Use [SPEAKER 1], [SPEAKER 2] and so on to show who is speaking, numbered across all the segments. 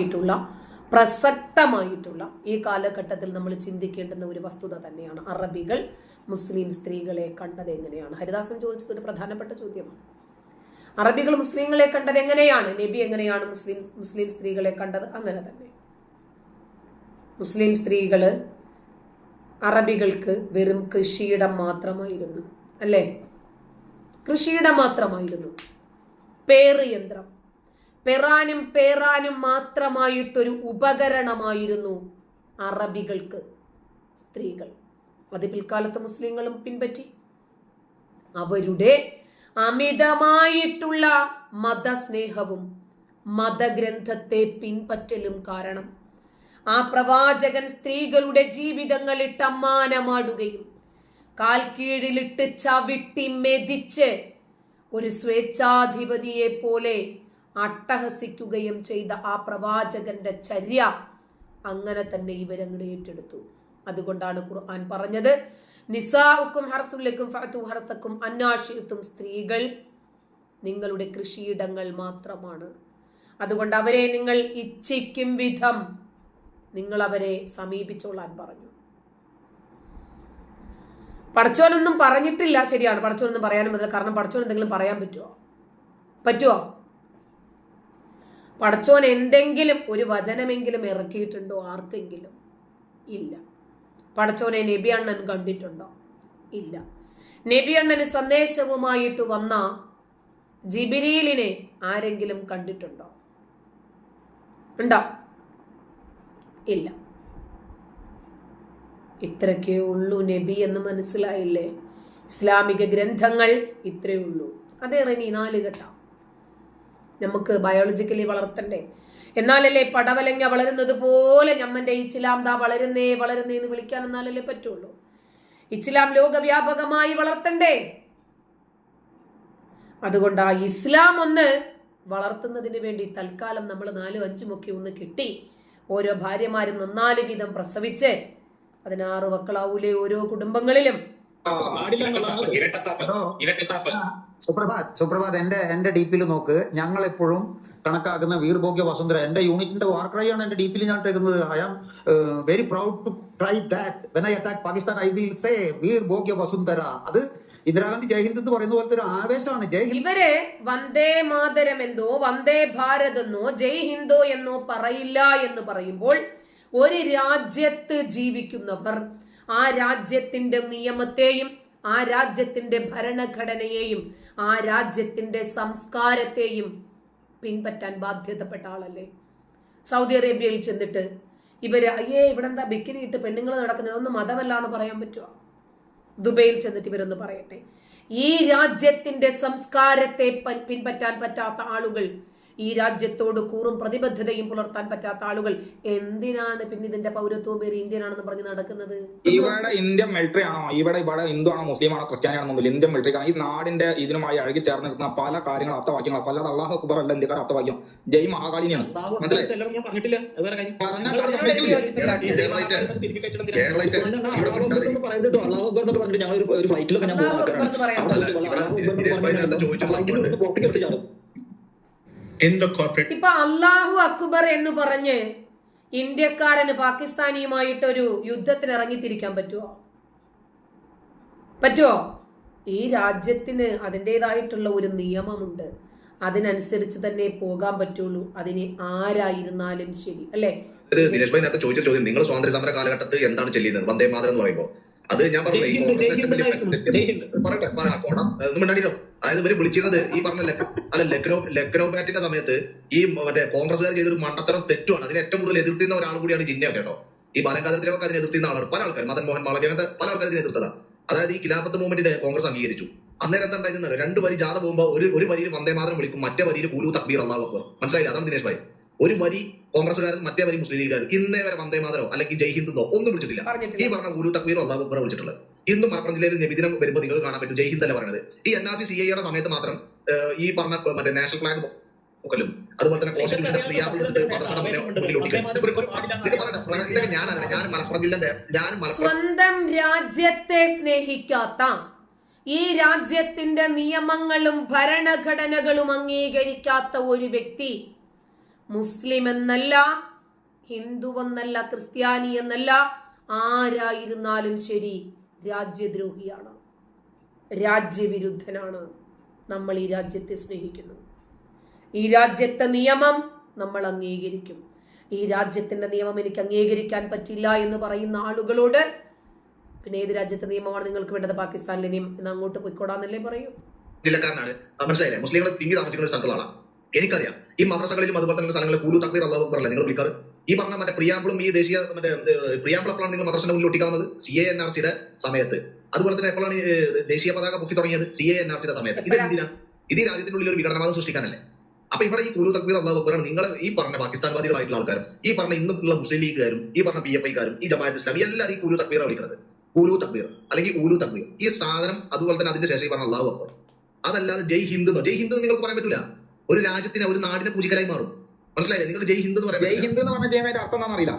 [SPEAKER 1] ആയിട്ടുള്ള പ്രസക്തമായിട്ടുള്ള ഈ കാലഘട്ടത്തിൽ നമ്മൾ ചിന്തിക്കേണ്ടുന്ന ഒരു വസ്തുത തന്നെയാണ് അറബികൾ മുസ്ലിം സ്ത്രീകളെ കണ്ടത് എങ്ങനെയാണ്? ഹരിദാസൻ ചോദിച്ചത് ഒരു പ്രധാനപ്പെട്ട ചോദ്യമാണ്. അറബികൾ മുസ്ലിങ്ങളെ കണ്ടത് എങ്ങനെയാണ്? നബി എങ്ങനെയാണ് മുസ്ലിം മുസ്ലിം സ്ത്രീകളെ കണ്ടത്? അങ്ങനെ തന്നെ. മുസ്ലിം സ്ത്രീകൾ അറബികൾക്ക് വെറും കൃഷിയിടം മാത്രമായിരുന്നു അല്ലേ? കൃഷിയിടം മാത്രമായിരുന്നു. പേറ് യന്ത്രം. പെറാനും പേറാനും മാത്രമായിട്ടൊരു ഉപകരണമായിരുന്നു അറബികൾക്ക് സ്ത്രീകൾ. അത് പിൽക്കാലത്ത് മുസ്ലിങ്ങളും പിൻപറ്റി. അവരുടെ അമിതമായിട്ടുള്ള മതസ്നേഹവും മതഗ്രന്ഥത്തെ പിൻപറ്റലും കാരണം ആ പ്രവാചകൻ സ്ത്രീകളുടെ ജീവിതങ്ങളിട്ട് അമ്മാനമാടുകയും കാൽ കീഴിലിട്ട് ചവിട്ടി മെതിച്ച് ഒരു സ്വേച്ഛാധിപതിയെ പോലെ അട്ടഹസിക്കുകയും ചെയ്ത ആ പ്രവാചകന്റെ ചര്യ അങ്ങനെ തന്നെ ഇവരങ്ങട് ഏറ്റെടുത്തു. അതുകൊണ്ടാണ് ഖുർആൻ പറഞ്ഞത് നിസാഉക്കും ഹർത്തുലക്കും ഫഅതു ഹർത്തക്കും അന്നാഷിത്തും സ്ത്രീകൾ നിങ്ങളുടെ കൃഷിയിടങ്ങൾ മാത്രമാണ്. അതുകൊണ്ട് അവരെ നിങ്ങൾ ഇച്ഛിക്കും വിധം നിങ്ങൾ അവരെ സമീപിച്ചോളാൻ പറഞ്ഞു. പഠിച്ചോനൊന്നും പറഞ്ഞിട്ടില്ല ശരിയാണ്. പഠിച്ചോനൊന്നും പറയാനും പറ്റില്ല കാരണം പഠിച്ചോൻ എന്തെങ്കിലും പറയാൻ പറ്റുമോ പറ്റുമോ പടച്ചോൻ എന്തെങ്കിലും ഒരു വചനമെങ്കിലും ഇറക്കിയിട്ടുണ്ടോ? ആർക്കെങ്കിലും? ഇല്ല. പടച്ചോനെ നബി അണ്ണൻ കണ്ടിട്ടുണ്ടോ? ഇല്ല. നബി അണ്ണന് സന്ദേശവുമായിട്ട് വന്ന ജിബിരിയിലിനെ ആരെങ്കിലും കണ്ടിട്ടുണ്ടോ? ഉണ്ടോ? ഇല്ല. ഇത്രയ്ക്കേ ഉള്ളൂ നബി എന്ന് മനസ്സിലായില്ലേ? ഇസ്ലാമിക ഗ്രന്ഥങ്ങൾ ഇത്രയേ ഉള്ളൂ. അതേറെ റനി നാല് ഘട്ടം. നമുക്ക് ബയോളജിക്കലി വളർത്തണ്ടേ? എന്നാലല്ലേ പടവലങ്ങ വളരുന്നത് പോലെ നമ്മന്റെ ഇസ്ലാം ദാ വളരുന്നേ വളരുന്നേ എന്ന് വിളിക്കാൻ എന്നാലല്ലേ പറ്റുള്ളൂ? ഇസ്ലാം ലോകവ്യാപകമായി വളർത്തണ്ടേ? അതുകൊണ്ട് ആ ഇസ്ലാം ഒന്ന് വളർത്തുന്നതിന് വേണ്ടി തൽക്കാലം നമ്മൾ നാലും അഞ്ചുമൊക്കെ ഒന്ന് കിട്ടി. ഓരോ ഭാര്യമാരും നന്നാൽ വീതം പ്രസവിച്ച് പതിനാറ് മക്കളാവൂലേ ഓരോ കുടുംബങ്ങളിലും.
[SPEAKER 2] സുപ്രഭാത് സുപ്രഭാത് എന്റെ എന്റെ ഡീപ്പിൽ നോക്ക്. ഞങ്ങൾ എപ്പോഴും കണക്കാക്കുന്ന വീർഭോഗ്യ വസുന്ധര എന്റെ യൂണിറ്റിന്റെ വാർക്രൈ ആണ് എന്റെ ഡീപ്പിൽ ഞാൻ എടുക്കുന്നത് I am very proud to try that when I attack Pakistan I will say വീർഭോഗ്യ വസുന്ധര. അത് ഇന്ദിരാഗാന്ധി ജയ്ഹിന്ദ് എന്ന് പറയുന്ന പോലത്തെ ഒരു ആവേശമാണ്. ജയ്ഹിന്ദ്
[SPEAKER 1] ഇവർ വന്ദേ മാതരം എന്നോ വന്ദേ ഭാരത് എന്നോ ജയ് ഹിന്ദോ എന്നോ പറയില്ല എന്ന് പറയുമ്പോൾ ഒരു രാജ്യത്ത് ജീവിക്കുന്നവർ ആ രാജ്യത്തിന്റെ നിയമത്തെയും ആ രാജ്യത്തിന്റെ ഭരണഘടനയെയും ആ രാജ്യത്തിന്റെ സംസ്കാരത്തെയും പിൻപറ്റാൻ ബാധ്യതപ്പെട്ട ആളല്ലേ? സൗദി അറേബ്യയിൽ ചെന്നിട്ട് ഇവർ അയ്യേ ഇവിടെ എന്താ ബിക്കിനി ഇട്ട് പെണ്ണുങ്ങൾ നടക്കുന്നത്? ഒന്നും മതമല്ല എന്ന് പറയാൻ പറ്റുമോ ദുബൈയിൽ ചെന്നിട്ട് ഇവരൊന്ന് പറയട്ടെ. ഈ രാജ്യത്തിന്റെ സംസ്കാരത്തെ പിൻപറ്റാൻ പറ്റാത്ത ആളുകൾ ഈ രാജ്യത്തോട് കൂറും പ്രതിബദ്ധതയും പുലർത്താൻ പറ്റാത്ത ആളുകൾ എന്തിനാണ് പിന്നെ ഇതിന്റെ പൗരത്വം പേര് ഇന്ത്യനാണെന്ന് പറഞ്ഞ് നടക്കുന്നത്?
[SPEAKER 3] ഇവിടെ ഇന്ത്യൻ മിലിറ്ററി ആണോ? ഇവിടെ ഇവിടെ ഹിന്ദു ആണോ? മുസ്ലിം ആണോ? ക്രിസ്ത്യാനി ആണോ? ഇന്ത്യൻ മിലിറ്ററി ഈ നാടിന്റെ ഇതിനുമായി അഴകി ചേർന്ന് നിൽക്കുന്ന പല കാര്യങ്ങൾ അർത്ഥവാക്യങ്ങൾ അല്ലാതെ അള്ളാഹു അക്ബർ അല്ല ഇന്ത്യക്കാർ അർത്ഥവാക്യം. ജയ്
[SPEAKER 1] മഹാകാലിനിയാണ്
[SPEAKER 4] ഞങ്ങൾ ഒരു ഫ്ലൈറ്റിലൊക്കെ ഞാൻ പോകുന്ന
[SPEAKER 1] ഇപ്പൊ അള്ളാഹു അക്ബർ എന്ന് പറഞ്ഞ് ഇന്ത്യക്കാരന് പാകിസ്ഥാനിയുമായിട്ടൊരു യുദ്ധത്തിന് ഇറങ്ങിത്തിരിക്കാൻ പറ്റുമോ പറ്റുമോ ഈ രാജ്യത്തിന് അതിന്റെതായിട്ടുള്ള ഒരു നിയമമുണ്ട്. അതിനനുസരിച്ച് തന്നെ പോകാൻ പറ്റുള്ളൂ. അതിന് ആരായിരുന്നാലും ശരി. അല്ലേ?
[SPEAKER 5] ദിനേഷ് ഭായി നേരത്തെ ചോദിച്ച ചോദ്യം നിങ്ങൾ സ്വാതന്ത്ര്യ സമര കാലഘട്ടത്തിൽ എന്താണ് ചെല്ലുന്നത് വന്ദേ മാതരം എന്ന് പറയുമ്പോൾ അത് ഞാൻ പറഞ്ഞു. പറയട്ടെ പറയാം പോണം ഒന്നും മിണ്ടാണ്ടില്ലോ അതായത് ഇവർ വിളിച്ചിരുന്നത് ഈ പറഞ്ഞ അല്ല ലക്നോ ലക്നോ ബാറ്റിന്റെ സമയത്ത് ഈ മറ്റേ കോൺഗ്രസ്സുകാർ ചെയ്തൊരു മണ്ടത്തരം തെറ്റുമാണ് അതിന് ഏറ്റവും കൂടുതൽ എതിർത്തിരുന്ന ഒരാൾ കൂടിയാണ് ജിന്ന കേട്ടോ. ഈ ബാലകാതിരത്തിലൊക്കെ അതിനെ എതിർത്തിരുന്ന ആളാണ്. പല ആൾക്കാർ മദൻ മോഹൻ മാളവ്യ അങ്ങനത്തെ പല ആൾക്കാർ ഇതിനെ എതിർത്തതാണ് അതായത് ഈ ഖിലാഫത്ത് മൂവ്മെന്റിനെ കോൺഗ്രസ് അംഗീകരിച്ചു. അന്നേരം എന്താ ഉണ്ടായിരുന്നത്? രണ്ട് വരി ജാഥ പോകുമ്പോൾ ഒരു ഒരു വരിയിൽ വന്ദേ മാത്രം വിളിക്കും മറ്റേ വരിയിൽ കൂലു തക്ബീർ അള്ളാഹു അക്ബർ. മനസ്സിലായില്ല? അതാണ് ദിനേഷ് ഭായി. ഒരു വരി കോൺഗ്രസ്സുകാരും മറ്റേ വരി മുസ്ലിം ലീഗുകാർ ഇന്നേ വരെ വന്ദേ മാതരോ അല്ലെങ്കിൽ ജയ് ഹിന്ദുന്നോ ഒന്നും വിളിച്ചിട്ടില്ല. ഈ പറഞ്ഞ ഗുരു തക്ബീർ അള്ളാഹു അക്ബർ വിളിച്ചിട്ടുള്ളത്. ഇന്നും മലപ്പുറം ജില്ലയിൽ നബിദിനം വരുമ്പോൾ നിങ്ങൾക്ക് കാണാൻ പറ്റും. ജയ്ഹിന്ദ് അല്ല പറയുന്നത് ഈ എൻ ആർ സി സി ഐയുടെ സമയത്ത് മാത്രം ഈ പറഞ്ഞ മറ്റേ നാഷണൽ ഫ്ലാഗ് പൊക്കലും അതുപോലെ തന്നെ ഇതൊക്കെ ഞാനല്ല. ഞാൻ മലപ്പുറം ജില്ലന്റെ ഞാൻ
[SPEAKER 1] സ്വന്തം രാജ്യത്തെ സ്നേഹിക്കാത്ത ഈ രാജ്യത്തിന്റെ നിയമങ്ങളും ഭരണഘടനകളും അംഗീകരിക്കാത്ത ഒരു വ്യക്തി മുസ്ലിം എന്നല്ല ഹിന്ദു എന്നല്ല ക്രിസ്ത്യാനി എന്നല്ല ആരായിരുന്നാലും ശരി രാജ്യദ്രോഹിയാണ്. രാജ്യവിരുദ്ധനാണ് നമ്മൾ ഈ രാജ്യത്തെ സ്നേഹിക്കുന്നു ഈ രാജ്യത്തെ നിയമം നമ്മൾ അംഗീകരിക്കും. ഈ രാജ്യത്തിന്റെ നിയമം എനിക്ക് അംഗീകരിക്കാൻ പറ്റില്ല എന്ന് പറയുന്ന ആളുകളോട് പിന്നെ ഏത് രാജ്യത്തെ നിയമമാണ് നിങ്ങൾക്ക് വേണ്ടത്? പാകിസ്ഥാനിലെ നിയമം. എന്ന് അങ്ങോട്ട് പോയിക്കോടാന്നല്ലേ പറയൂ.
[SPEAKER 5] ജില്ലക്കാരനാണ്. മനസ്സിലായില്ലേ? മുസ്ലിങ്ങളെ തിങ്ങി താമസിക്കുന്ന ഒരു സ്ഥലത്തുള്ള ആളാണ് എനിക്കറിയാം. ഈ മദ്രസകളിലും അതുപോലെ തന്നെ സ്ഥലങ്ങളിൽ കൂലു തക്ബീർ അള്ളാഹു അക്ബർ അല്ലേ? നിങ്ങൾ വിളിക്കാറ്? ഈ പറഞ്ഞ മറ്റേ പ്രിയാമ്പിളും ഈ ദേശീയ മറ്റേ പ്രിയാമ്പിൾ എപ്പോഴാണ് നിങ്ങൾ മദ്രസന്റെ മുന്നിൽ ഒട്ടിക്കാവുന്നത്? സി എ എൻ ആർ സിയുടെ സമയത്ത്. അതുപോലെ തന്നെ എപ്പോഴാണ് ദേശീയ പതാക പൊക്കി തുടങ്ങിയത്? സി എ എൻ ആർ സിയുടെ സമയത്ത്. ഇത് എന്തിനാ? ഇത് ഈ രാജ്യത്തിനുള്ളിൽ ഒരു വിഘടനവാദം സൃഷ്ടിക്കാനല്ലേ? അപ്പൊ ഇവിടെ ഈ കുലു തക്ബീർ അള്ളാഹു അക്ബറാണ്. നിങ്ങൾ ഈ പറഞ്ഞ പാകിസ്ഥാൻവാദികളായിട്ടുള്ള ആൾക്കാരും ഈ പറഞ്ഞ ഇന്നുള്ള മുസ്ലിം ലീഗുകാരും ഈ പറഞ്ഞ പി എഫ് ഐക്കാരും ഈ ജമാഅത്ത് ഇസ്ലാമി എല്ലാവരും ഈ കുലു തക്ബീർ വിളിക്കുന്നത്. കുലു തക്ബീർ അല്ലെങ്കിൽ ഊലു തക്ബീർ ഈ സാധനം അതുപോലെ തന്നെ അതിന്റെ ശേഷം ഈ പറഞ്ഞ അള്ളാഹു അക്ബർ. അതല്ലാതെ ജയ് ഹിന്ദ് ജയ് ഹിന്ദ് നിങ്ങൾക്ക് പറയാൻ പറ്റില്ല ഒരു രാജ്യത്തിന് ഒരു നാടിനെ പൂജിക്കലായി മാറും. മനസ്സിലായില്ലേ? നിങ്ങൾ ജയ് ഹിന്ദ് എന്ന് പറയാൻ
[SPEAKER 3] ജയ് ഹിന്ദ് എന്ന് പറഞ്ഞ ജയമേന്റെ അർത്ഥം എന്താണെന്ന് അറിയില്ല.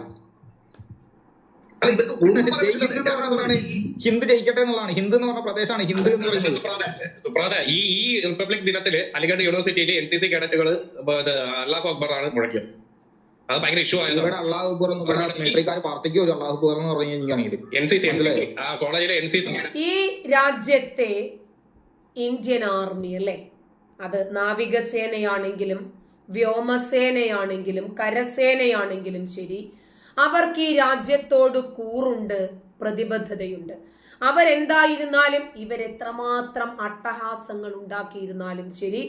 [SPEAKER 5] അല്ല ഇവർക്ക്
[SPEAKER 3] ഹിന്ദ് ജയിക്കട്ടെ എന്നുള്ളതാണ്. ഹിന്ദ് എന്ന് പറഞ്ഞ പ്രദേശമാണ് ഹിന്ദ് എന്ന് പറയുന്നത്.
[SPEAKER 6] സുപ്രഭാത ഈ ഈ റിപ്പബ്ലിക് ദിനത്തിൽ അലിഗഡ് യൂണിവേഴ്സിറ്റിയിലെ എൻ സി സി കേഡറ്റുകൾ അള്ളാഹു അക്ബർ ആണ് മുഴക്കിയത് അത് ഭയങ്കര ഇഷ്യൂ
[SPEAKER 3] ഇവിടെ
[SPEAKER 6] ആയതാണ്
[SPEAKER 3] അള്ളാഹു അക്ബർ എന്ന് പറഞ്ഞാൽ മിലിറ്ററിക്കാർ പാർട്ടിക്ക് ഒരു അള്ളാഹു അക്ബർ എന്ന് പറഞ്ഞു കഴിഞ്ഞാണെങ്കിൽ
[SPEAKER 6] എൻ സി സി ആ കോളേജിലെ എൻ സി സി.
[SPEAKER 1] ഈ രാജ്യത്തെ ഇന്ത്യൻ ആർമി അല്ലേ? അത് നാവികസേനയാണെങ്കിലും വ്യോമസേനയാണെങ്കിലും കരസേനയാണെങ്കിലും ശരി അവർക്ക് ഈ രാജ്യത്തോട് കൂറുണ്ട് പ്രതിബദ്ധതയുണ്ട്. അവരെന്തായിരുന്നാലും ഇവരെത്രമാത്രം അട്ടഹാസങ്ങൾ ഉണ്ടാക്കിയിരുന്നാലും ശരി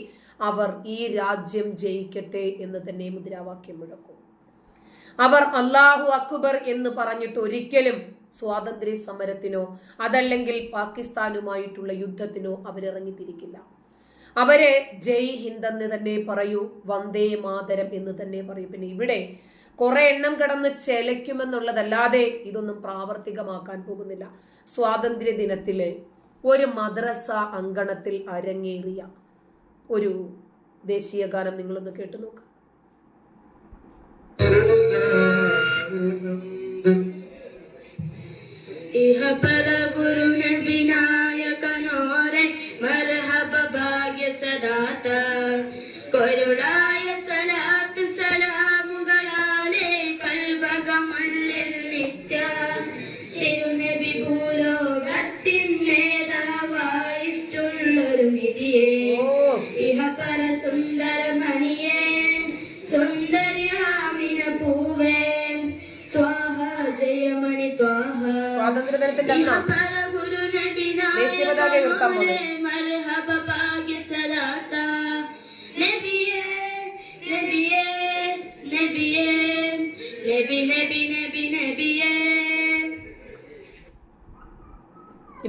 [SPEAKER 1] അവർ ഈ രാജ്യം ജയിക്കട്ടെ എന്ന് തന്നെ മുദ്രാവാക്യം മുഴക്കും. അവർ അള്ളാഹു അക്ബർ എന്ന് പറഞ്ഞിട്ട് ഒരിക്കലും സ്വാതന്ത്ര്യ സമരത്തിനോ അതല്ലെങ്കിൽ പാകിസ്ഥാനുമായിട്ടുള്ള യുദ്ധത്തിനോ അവരിറങ്ങിത്തിരിക്കില്ല. അവരെ ജയ് ഹിന്ദ് എന്ന് തന്നെ പറയൂ വന്ദേ മാതരം എന്ന് തന്നെ പറയൂ. പിന്നെ ഇവിടെ കുറെ എണ്ണം കിടന്ന് ചെലയ്ക്കുമെന്നുള്ളതല്ലാതെ ഇതൊന്നും പ്രാവർത്തികമാക്കാൻ പോകുന്നില്ല. സ്വാതന്ത്ര്യ ദിനത്തിൽ ഒരു മദ്രസ അങ്കണത്തിൽ അരങ്ങേറിയ ഒരു ദേശീയ ഗാനം നിങ്ങളൊന്ന് കേട്ടു നോക്ക്.
[SPEAKER 7] ഇഹ പല ഗുരു ഗുരുനബിനായകനോരെ തിരുനബി ഭൂലോകത്തിൻ നേതാവായിട്ടുള്ളൊരു നിധിയെ ഇഹ പര സുന്ദര മണിയെ സുന്ദര്യാമിന പൂവേ ത്വാഹ. ജയമണി ത്വാഹ
[SPEAKER 1] സ്വാതന്ത്ര്യ ദിനത്തിന്റെ അന്നാണ് ദേശീയ പതാക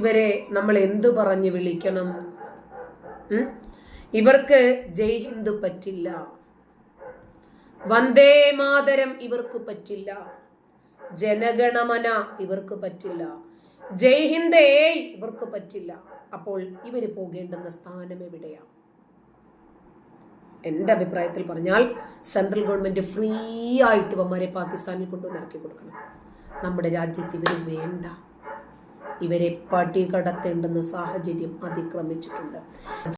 [SPEAKER 1] ഇവരെ നമ്മൾ എന്തു പറഞ്ഞ് വിളിക്കണം? ഇവർക്ക് ജയ് ഹിന്ദ് പറ്റില്ല. വന്ദേ മാതരം ഇവർക്ക് പറ്റില്ല. ജനഗണമന ഇവർക്ക് പറ്റില്ല. ജയ് ഹിന്ദ് ഹിന്ദേ ഇവർക്ക് പറ്റില്ല. അപ്പോൾ ഇവർ പോകേണ്ടുന്ന സ്ഥാനം എവിടെയാ? എന്റെ അഭിപ്രായത്തിൽ പറഞ്ഞാൽ സെൻട്രൽ ഗവൺമെന്റ് ഫ്രീ ആയിട്ട് ഇവന്മാരെ പാകിസ്ഥാനിൽ കൊണ്ടുവന്ന് ഇറക്കി കൊടുക്കണം. നമ്മുടെ രാജ്യത്ത് ഇവർ വേണ്ട. ഇവരെ പടികടത്തേണ്ടുന്ന സാഹചര്യം അതിക്രമിച്ചിട്ടുണ്ട്.